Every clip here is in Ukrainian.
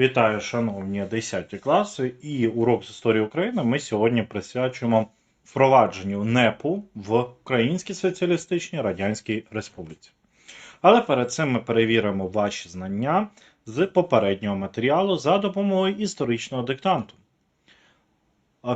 Вітаю, шановні 10 класи, і урок з історії України ми сьогодні присвячуємо впровадженню НЕПу в Українській Соціалістичній Радянській Республіці. Але перед цим ми перевіримо ваші знання з попереднього матеріалу за допомогою історичного диктанту.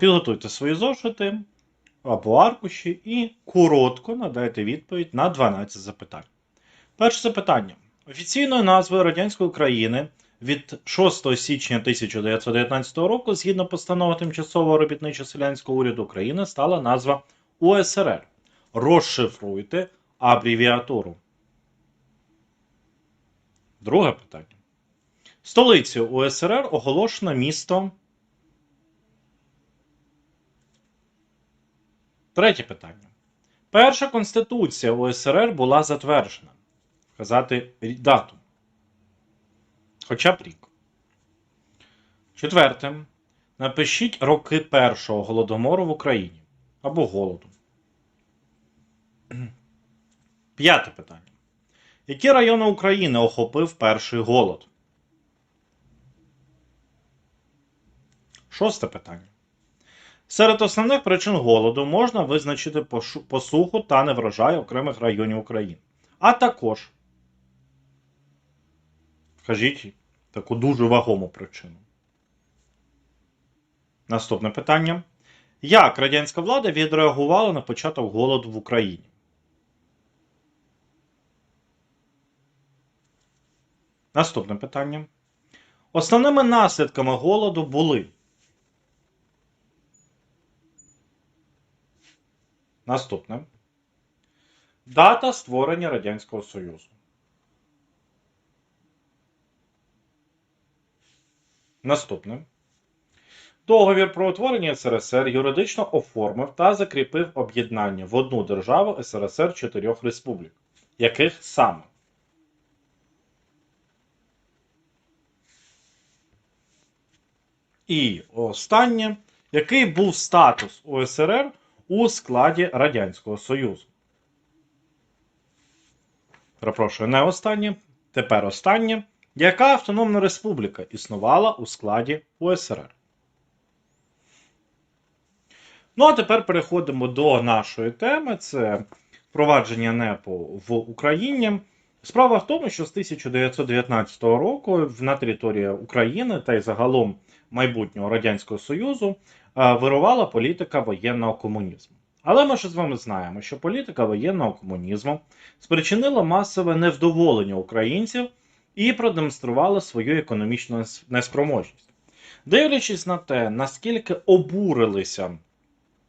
Підготуйте свої зошити або аркуші і коротко надайте відповідь на 12 запитань. Перше запитання. Офіційною назвою Радянської України від 6 січня 1919 року, згідно постанови Тимчасового робітничо-селянського уряду України, стала назва УСРР. Розшифруйте абревіатуру. Друге питання. Столицею УСРР оголошено місто. Третє питання. Перша конституція УСРР була затверджена. Вказати дату. Хоча б рік. Четверте. Напишіть роки першого голодомору в Україні. Або голоду. П'яте питання. Які райони України охопив перший голод? Шосте питання. Серед основних причин голоду можна визначити посуху та неврожай окремих районів України. А також Скажіть таку дуже вагому причину. Наступне питання. Як радянська влада відреагувала на початок голоду в Україні? Наступне питання. Основними наслідками голоду були. Наступне. Дата створення Радянського Союзу. Наступне. Договір про утворення СРСР юридично оформив та закріпив об'єднання в одну державу СРСР чотирьох республік. Яких саме? І останнє. Який був статус УСРР у складі Радянського Союзу? Перепрошую, не останнє. Тепер останнє. Яка автономна республіка існувала у складі УСРР? Ну, а тепер переходимо до нашої теми: це впровадження НЕПу в Україні. Справа в тому, що з 1919 року на території України та й загалом майбутнього Радянського Союзу е, вирувала політика воєнного комунізму. Але ми ж з вами знаємо, що політика воєнного комунізму спричинила масове невдоволення українців і продемонструвала свою економічну неспроможність. Дивлячись на те, наскільки обурилися е,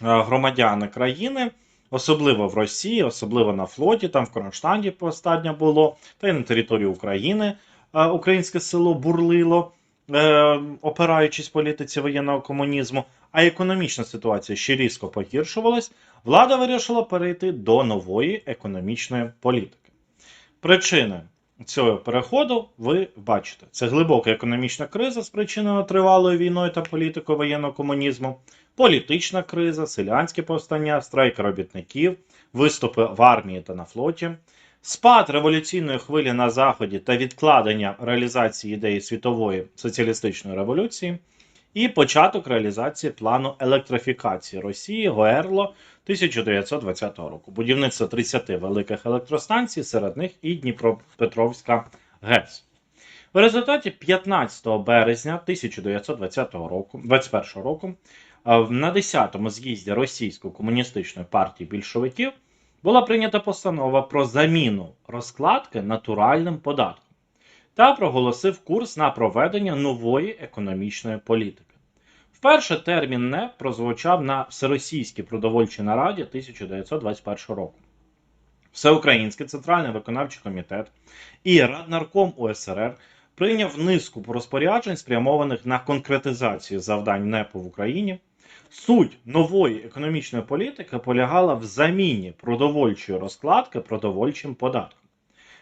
громадяни країни, особливо в Росії, особливо на флоті, там в Кронштадті останнє було, та й на території України е, українське село бурлило, е, опираючись політиці воєнного комунізму, а економічна ситуація ще різко погіршувалась, влада вирішила перейти до нової економічної політики. Причини цього переходу ви бачите. Це глибока економічна криза, спричинена тривалою війною та політикою воєнного комунізму, політична криза, селянське повстання, страйк робітників, виступи в армії та на флоті, спад революційної хвилі на Заході та відкладення реалізації ідеї світової соціалістичної революції, і початок реалізації плану електрифікації Росії Гоерло 1920 року. Будівництво 30 великих електростанцій, серед них і Дніпропетровська ГЕС. В результаті 15 березня 1920 року, 21 року е, на 10-му з'їзді Російської комуністичної партії більшовиків була прийнята постанова про заміну розкладки натуральним податком та проголосив курс на проведення нової економічної політики. Вперше термін НЕП прозвучав на Всеросійській продовольчій нараді 1921 року. Всеукраїнський центральний виконавчий комітет і Раднарком УСРР прийняв низку розпоряджень, спрямованих на конкретизацію завдань НЕПу в Україні. Суть нової економічної політики полягала в заміні продовольчої розкладки продовольчим податком.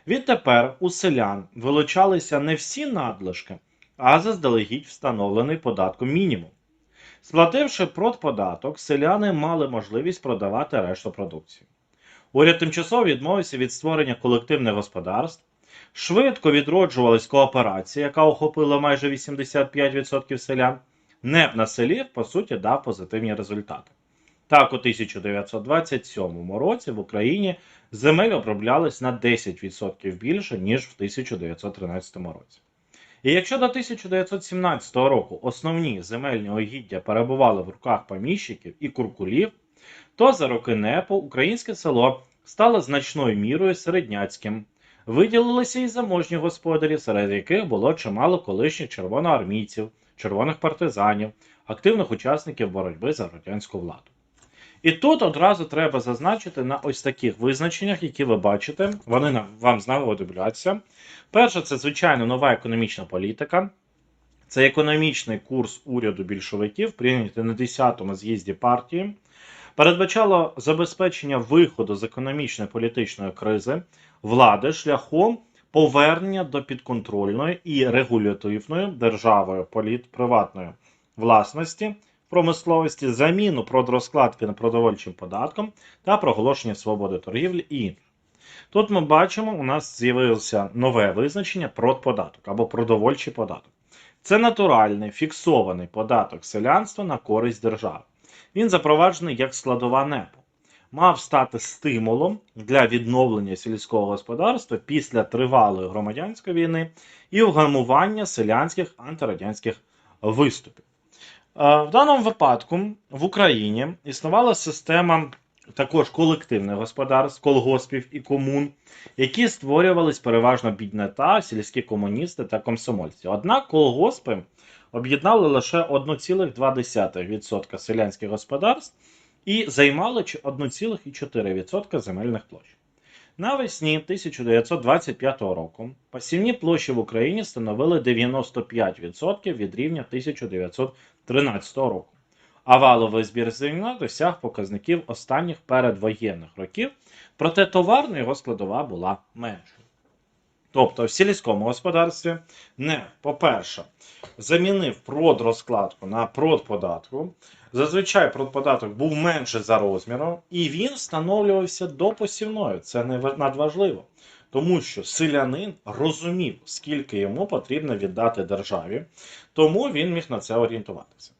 Відтепер у селян вилучалися не всі надлишки, а заздалегідь встановлений податком мінімум. Сплативши продподаток, селяни мали можливість продавати решту продукції. Уряд тимчасово відмовився від створення колективних господарств Швидко відроджувалась кооперація, яка охопила майже 85% селян. НЕП на селі, по суті, дав позитивні результати. Так, у 1927 році в Україні земель оброблялось на 10% більше, ніж в 1913 році. І якщо до 1917 року основні земельні угіддя перебували в руках поміщиків і куркулів, то за роки НЕПу українське село стало значною мірою середняцьким. Виділилися і заможні господарі, серед яких було чимало колишніх червоноармійців, червоних партизанів, активних учасників боротьби за радянську владу. І тут одразу треба зазначити на ось таких визначеннях, які ви бачите, вони вам знадобляться. Перше, це звичайно нова економічна політика. Це економічний курс уряду більшовиків, прийнятий на 10-му з'їзді партії. Передбачало забезпечення виходу з економічної політичної кризи влади шляхом повернення до підконтрольної і регулятивної державою політ приватної власності промисловості, заміну продрозкладки на продовольчим податком та проголошення свободи торгівлі і інше. Тут ми бачимо, у нас з'явилося нове визначення продподаток або продовольчий податок. Це натуральний фіксований податок селянства на користь держави. Він запроваджений як складова НЕПу. Мав стати стимулом для відновлення сільського господарства після тривалої громадянської війни і вгамування селянських антирадянських виступів. Е, В даному випадку в Україні існувала система також колективних господарств, колгоспів і комун, які створювались переважно біднота, сільські комуністи та комсомольці. Однак колгоспи об'єднали лише 1,2% селянських господарств і займали чи- 1,4% земельних площ. Навесні 1925 року посівні площі в Україні становили 95% від рівня 1913 року. А валовий збір зерна досяг показників останніх передвоєнних років, проте товарна його складова була меншою. Тобто в сільському господарстві не, по-перше, замінив продрозкладку на продподатку. Зазвичай продподаток був менше за розміром, і він встановлювався до посівної. Це не ва- надважливо. Тому що селянин розумів, скільки йому потрібно віддати державі, тому він міг на це орієнтуватися.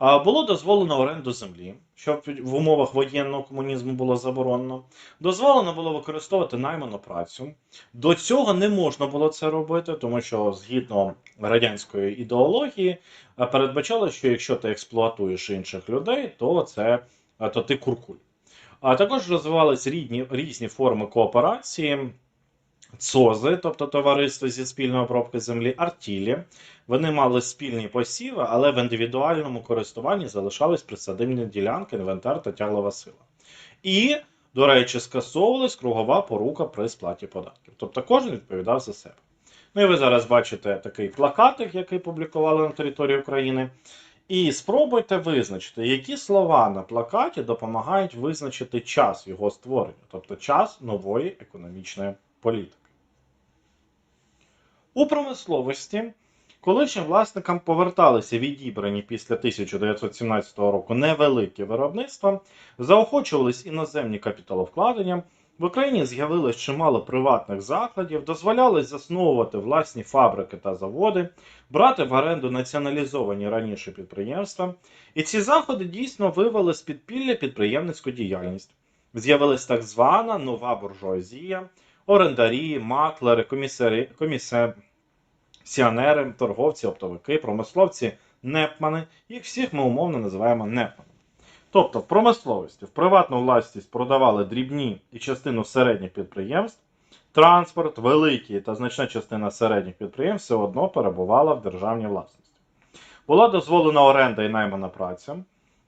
Було дозволено оренду землі, що в умовах воєнного комунізму було заборонено. Дозволено було використовувати найману працю. До цього не можна було це робити, тому що згідно радянської ідеології передбачало, що якщо ти експлуатуєш інших людей, то це то ти куркуль. А також розвивались різні, різні форми кооперації. ЦОЗи, тобто товариство зі спільної обробки землі, артілі. Вони мали спільні посіви, але в індивідуальному користуванні залишались присадибні ділянки, інвентар та тяглова сила. І, до речі, скасовувалась кругова порука при сплаті податків. Тобто кожен відповідав за себе. Ну і ви зараз бачите такий плакатик, який публікували на території України. І спробуйте визначити, які слова на плакаті допомагають визначити час його створення, тобто час нової економічної політики. У промисловості колишнім власникам поверталися відібрані після 1917 року невеликі виробництва, заохочувались іноземні капіталовкладення. В Україні з'явилось чимало приватних закладів, дозволялось засновувати власні фабрики та заводи, брати в оренду націоналізовані раніше підприємства. І ці заходи дійсно вивели з підпілля підприємницьку діяльність. З'явилась так звана нова буржуазія, орендарі, маклери, комісарі, комісіонери, торговці, оптовики, промисловці, непмани. Їх всіх ми умовно називаємо непмани. Тобто в промисловості в приватну власність продавали дрібні і частину середніх підприємств, транспорт, великі та значна частина середніх підприємств все одно перебувала в державній власності. Була дозволена оренда і наймана праця,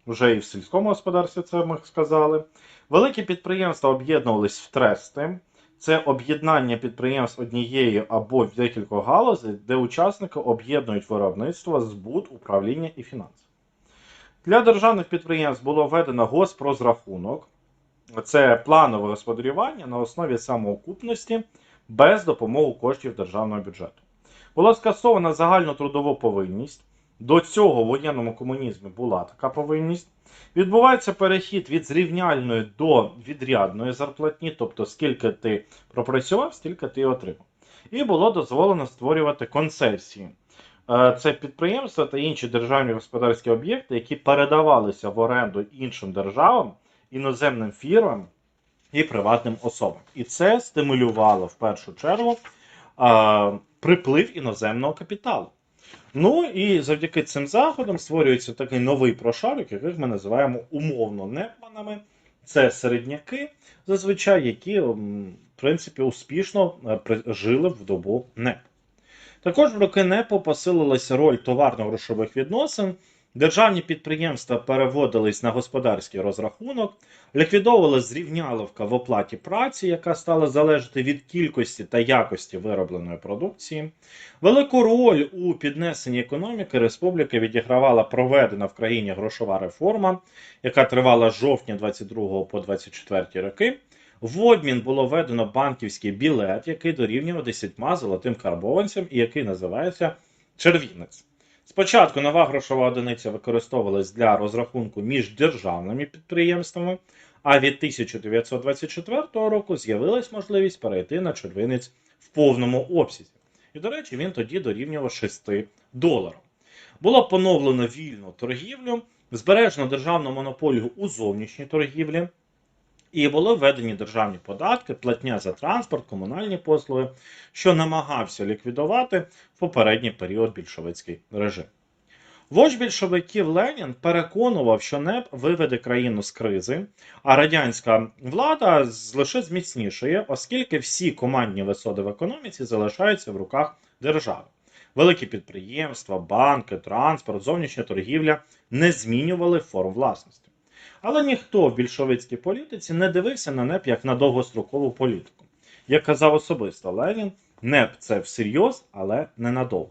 вже і в сільському господарстві це ми сказали. Великі підприємства об'єднувались в трести. Це об'єднання підприємств однієї або декількох галузей, де учасники об'єднують виробництво, збут, управління і фінанси. Для державних підприємств було введено госпрозрахунок. Це планове господарювання на основі самоокупності без допомоги коштів державного бюджету. Була скасована загальну трудову повинність. До цього в воєнному комунізмі була така повинність. Відбувається перехід від зрівняльної до відрядної зарплатні, тобто скільки ти пропрацював, стільки ти отримав. і було дозволено створювати концесії. Е, Це підприємства та інші державні господарські об'єкти, які передавалися в оренду іншим державам, іноземним фірмам і приватним особам. І це стимулювало в першу чергу е, приплив іноземного капіталу. Ну і завдяки цим заходам створюється такий новий прошарок, яких ми називаємо умовно непманами. Це середняки, зазвичай, які, в принципі, успішно е, жили в добу НЕП. Також в роки НЕПу посилилася роль товарно-грошових відносин. Державні підприємства переводились на господарський розрахунок, ліквідовувала зрівняловка в оплаті праці, яка стала залежати від кількості та якості виробленої продукції. Велику роль у піднесенні економіки республіки відігравала проведена в країні грошова реформа, яка тривала з жовтня 22 по 24 роки. В обмін було введено банківський білет, який дорівнював 10 золотим карбованцям і який називається червінець. Спочатку нова грошова одиниця використовувалась для розрахунку між державними підприємствами, а від 1924 року з'явилась можливість перейти на червінець в повному обсязі. І, до речі, він тоді дорівнював 6 доларам. Було поновлено вільну торгівлю, збережено державну монополію у зовнішній торгівлі, і були введені державні податки, платня за транспорт, комунальні послуги, що намагався ліквідувати в попередній період більшовицький режим. Вождь більшовиків Ленін переконував, що НЕП виведе країну з кризи, а радянська влада лише зміцнішає, оскільки всі командні висоти в економіці залишаються в руках держави. Великі підприємства, банки, транспорт, зовнішня торгівля не змінювали форм власності. Але ніхто в більшовицькій політиці не дивився на НЕП як на довгострокову політику. Як казав особисто Ленін, НЕП це всерйоз, але ненадовго.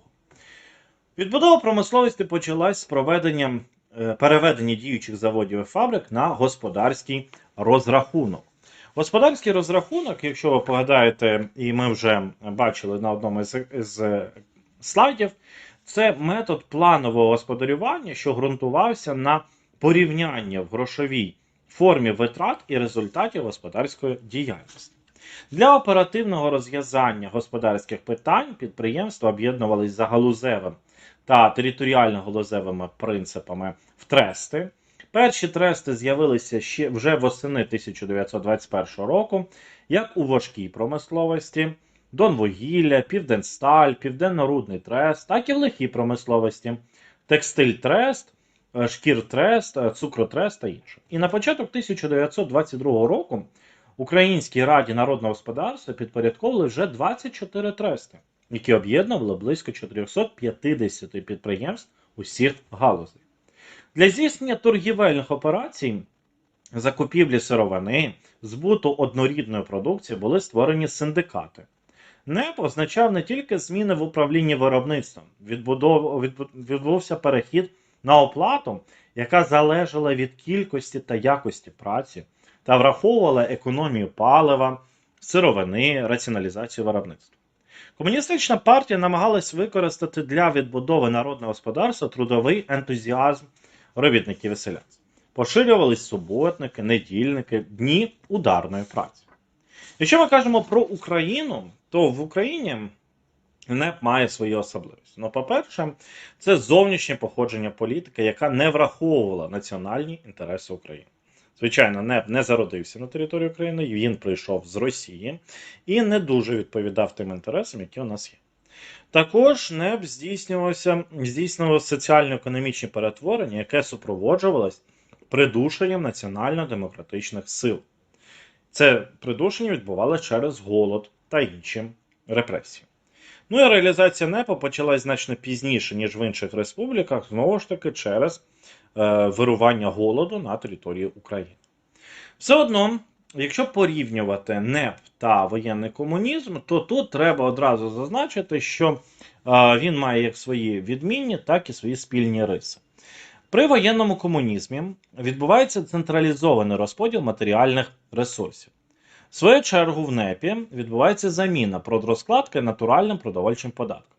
Відбудова промисловості почалась з проведенням е, переведення діючих заводів і фабрик на господарський розрахунок. Господарський розрахунок, якщо ви погадаєте, і ми вже бачили на одному з слайдів, це метод планового господарювання, що ґрунтувався на порівняння в грошовій формі витрат і результатів господарської діяльності. Для оперативного розв'язання господарських питань підприємства об'єднувались за галузевим та територіально-галузевими принципами в трести. Перші трести з'явилися ще вже восени 1921 року, як у важкій промисловості, Донвугілля, Південсталь, Південно-Рудний трест, так і в легкій промисловості, Текстиль трест, Шкіртрест, е, Цукротрест та інше. І на початок 1922 року Українській раді народного господарства підпорядковували вже 24 трести, які об'єднували близько 450 підприємств усіх галузей. Для здійснення торгівельних операцій, закупівлі сировини, збуту однорідної продукції були створені синдикати. НЕП означав не тільки зміни в управлінні виробництвом, відбудов... відбу- відбувся перехід на оплату, яка залежала від кількості та якості праці, та враховувала економію палива, сировини, раціоналізацію виробництва. Комуністична партія намагалась використати для відбудови народного господарства трудовий ентузіазм робітників і селян. Поширювались суботники, недільники, дні ударної праці. Якщо ми кажемо про Україну, то в Україні НЕП має свої особливості. Ну, по-перше, це зовнішнє походження політики, яка не враховувала національні інтереси України. Звичайно, НЕП не зародився на території України, він прийшов з Росії і не дуже відповідав тим інтересам, які у нас є. Також НЕП здійснювався, здійснював соціально-економічні перетворення, яке супроводжувалось придушенням національно-демократичних сил. Це придушення відбувалося через голод та інші репресії. Ну і реалізація НЕПа почалась значно пізніше, ніж в інших республіках, знову ж таки, через е, вирування голоду на території України. Все одно, якщо порівнювати НЕП та воєнний комунізм, то тут треба одразу зазначити, що е, він має як свої відмінні, так і свої спільні риси. При воєнному комунізмі відбувається централізований розподіл матеріальних ресурсів. Свою чергу в НЕПі відбувається заміна продрозкладки натуральним продовольчим податком.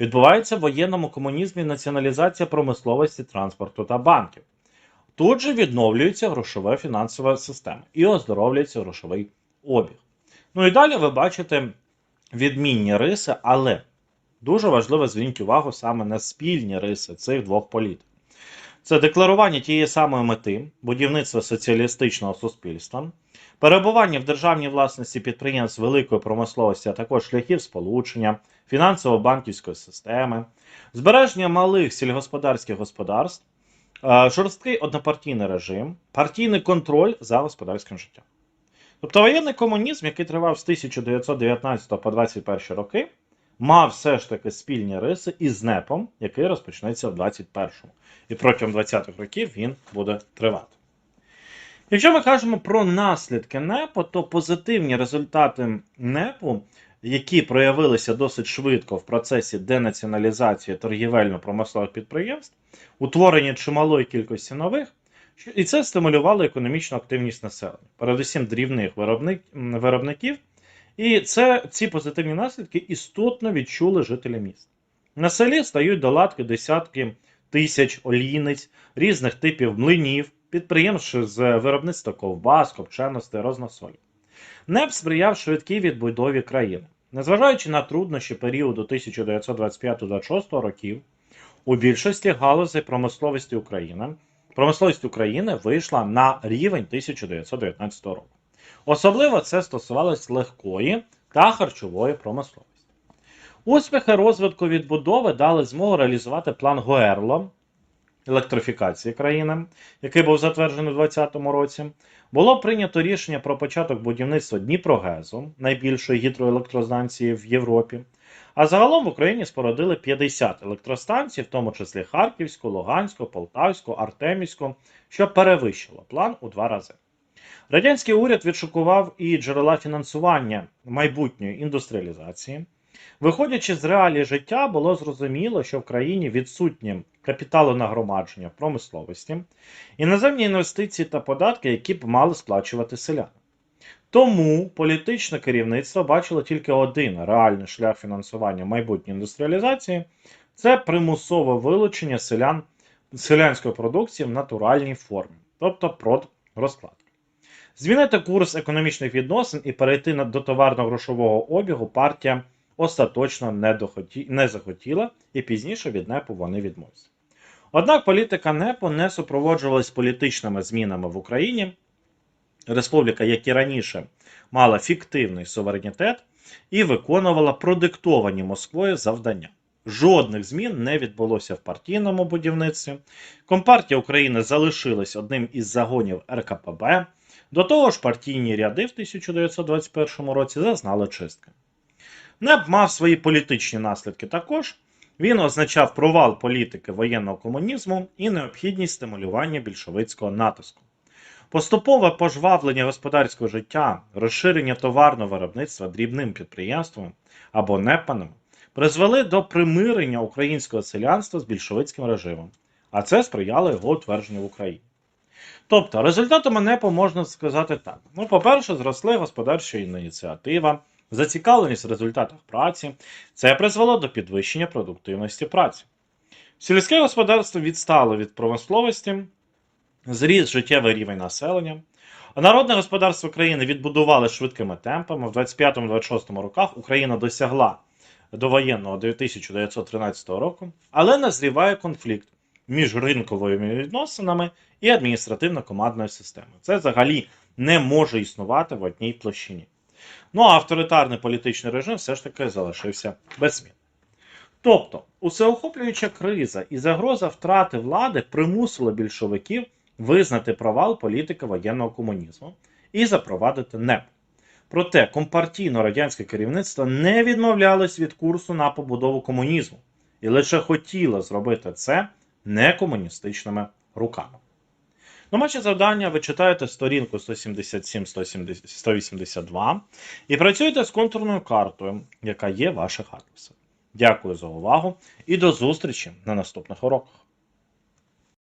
Відбувається в воєнному комунізмі націоналізація промисловості, транспорту та банків. Тут же відновлюється грошова фінансова система і оздоровлюється грошовий обіг. Ну і далі ви бачите відмінні риси, але дуже важливо звернути увагу саме на спільні риси цих двох політик. Це декларування тієї самої мети, будівництва соціалістичного суспільства, перебування в державній власності підприємств великої промисловості, а також шляхів сполучення, фінансово-банківської системи, збереження малих сільгосподарських господарств, е, жорсткий однопартійний режим, партійний контроль за господарським життям. Тобто воєнний комунізм, який тривав з 1919 по 21 роки, мав все ж таки спільні риси із НЕПом, який розпочнеться в 21-му. І протягом 20-х років він буде тривати. Якщо ми кажемо про наслідки НЕПу, то позитивні результати НЕПу, які проявилися досить швидко в процесі денаціоналізації торгівельно-промислових підприємств, утворення чималої кількості нових, і це стимулювало економічну активність населення, передусім дрібних виробник, виробників. І це, ці позитивні наслідки істотно відчули жителі міст. На селі стають до ладки десятки тисяч олійниць, різних типів млинів, підприємств з виробництва ковбас, копченостей, розносолі. НЕП сприяв швидкій відбудові країни. Незважаючи на труднощі періоду 1925-26 років, у більшості галузей промисловості України промисловість України вийшла на рівень 1919 року. Особливо це стосувалось легкої та харчової промисловості. Успіхи розвитку відбудови дали змогу реалізувати план Гоерло електрифікації країни, який був затверджений у 2020 році. Було прийнято рішення про початок будівництва Дніпрогезу, найбільшої гідроелектростанції в Європі. А загалом в Україні спорудили 50 електростанцій, в тому числі Харківську, Луганську, Полтавську, Артемівську, що перевищило план у два рази. Радянський уряд відшукував і джерела фінансування майбутньої індустріалізації. Виходячи з реалій життя, було зрозуміло, що в країні відсутнє капіталонагромадження в промисловості, іноземні інвестиції та податки, які б мали сплачувати селяни. Тому політичне керівництво бачило тільки один реальний шлях фінансування майбутньої індустріалізації це примусове вилучення селян, селянської продукції в натуральній формі, тобто продрозкладки. Змінити курс економічних відносин і перейти до товарно-грошового обігу партія остаточно не, дохоті, не захотіла, і пізніше від НЕПу вони відмовилися. Однак політика НЕПу не супроводжувалась політичними змінами в Україні. Республіка, як і раніше, мала фіктивний суверенітет і виконувала продиктовані Москвою завдання. Жодних змін не відбулося в партійному будівництві. Компартія України залишилась одним із загонів РКПБ. До того ж, партійні ряди в 1921 році зазнали чистки. НЕП мав свої політичні наслідки також. Він означав провал політики воєнного комунізму і необхідність стимулювання більшовицького натиску. Поступове пожвавлення господарського життя, розширення товарного виробництва дрібним підприємствами або непанами призвели до примирення українського селянства з більшовицьким режимом, а це сприяло його утвердженню в Україні. Тобто, результатами НЕПу можна сказати так: ну, по-перше, зросли господарча ініціатива, зацікавленість в результатах праці, це призвело до підвищення продуктивності праці. Сільське господарство відстало від промисловості, зріс життєвий рівень населення. Народне господарство країни відбудували швидкими темпами. В 25-26 роках Україна досягла довоєнного 1913 року, але назріває конфлікт між ринковими відносинами і адміністративно-командною системою. Це взагалі не може існувати в одній площині. Ну а авторитарний політичний режим все ж таки залишився без змін. Тобто, усеохоплююча криза і загроза втрати влади примусили більшовиків визнати провал політики воєнного комунізму і запровадити НЕП. Проте компартійно-радянське керівництво не відмовлялось від курсу на побудову комунізму і лише хотіло зробити це не комуністичними руками. На Ваші завдання ви читаєте сторінку 177-182 і працюєте з контурною картою, яка є в ваших адресах. Дякую за увагу і до зустрічі на наступних уроках.